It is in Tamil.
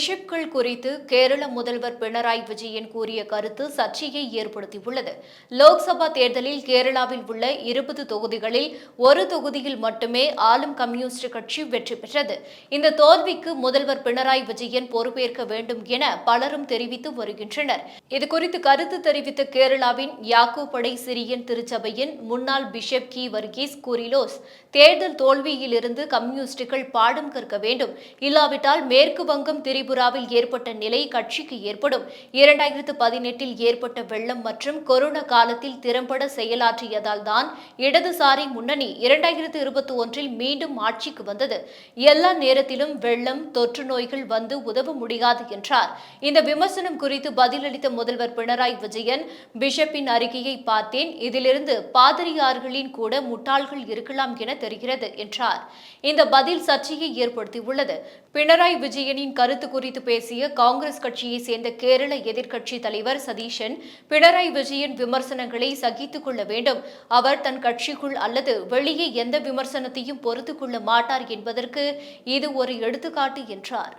பிஷப்கள் குறித்து கேரள முதல்வர் பினராயி விஜயன் கூறிய கருத்து சர்ச்சையை ஏற்படுத்தியுள்ளது. லோக்சபா தேர்தலில் கேரளாவில் உள்ள இருபது தொகுதிகளில் ஒரு தொகுதியில் மட்டுமே ஆளும் கம்யூனிஸ்ட் கட்சி வெற்றி பெற்றது. இந்த தோல்விக்கு முதல்வர் பினராயி விஜயன் பொறுப்பேற்க வேண்டும் என பலரும் தெரிவித்து வருகின்றனர். இதுகுறித்து கருத்து தெரிவித்த கேரளாவின் யாக்கோபடை சிரியன் திருச்சபையின் முன்னாள் பிஷப் கி. வர்கீஸ் கூறிலோஸ் தேர்தல் தோல்வியிலிருந்து கம்யூனிஸ்டுகள் பாடம் கற்க வேண்டும். இல்லாவிட்டால் மேற்கு வங்கம் திரிபு திரிபுராவில் ஏற்பட்ட நிலை கட்சிக்கு ஏற்படும். இரண்டாயிரத்து பதினெட்டில் ஏற்பட்ட வெள்ளம் மற்றும் கொரோனா காலத்தில் திறம்பட செயலாற்றியதால் தான் இடதுசாரி முன்னணி இரண்டாயிரத்து இருபத்தி ஒன்றில் மீண்டும் ஆட்சிக்கு வந்தது. எல்லா நேரத்திலும் வெள்ளம் தொற்று நோய்கள் வந்து உதவ முடியாது என்றார். இந்த விமர்சனம் குறித்து பதிலளித்த முதல்வர் பினராயி விஜயன் பிஷப்பின் அறிக்கையை பார்த்தேன். இதிலிருந்து பாதிரியார்களின் கூட முட்டாள்கள் இருக்கலாம் என தெரிகிறது என்றார். இந்த பதில் சர்ச்சையை ஏற்படுத்தியுள்ளது. பினராயி விஜயனின் கருத்து குறித்து பேசிய காங்கிரஸ் கட்சியை சேர்ந்த கேரள எதிர்க்கட்சி தலைவர் சதீஷன் பினராயி விஜயன் விமர்சனங்களை சகித்துக் கொள்ள வேண்டும். அவர் தன் கட்சிக்குள் அல்லது வெளியே எந்த விமர்சனத்தையும் பொறுத்துக் கொள்ள மாட்டார் என்பதற்கு இது ஒரு எடுத்துக்காட்டு என்றார்.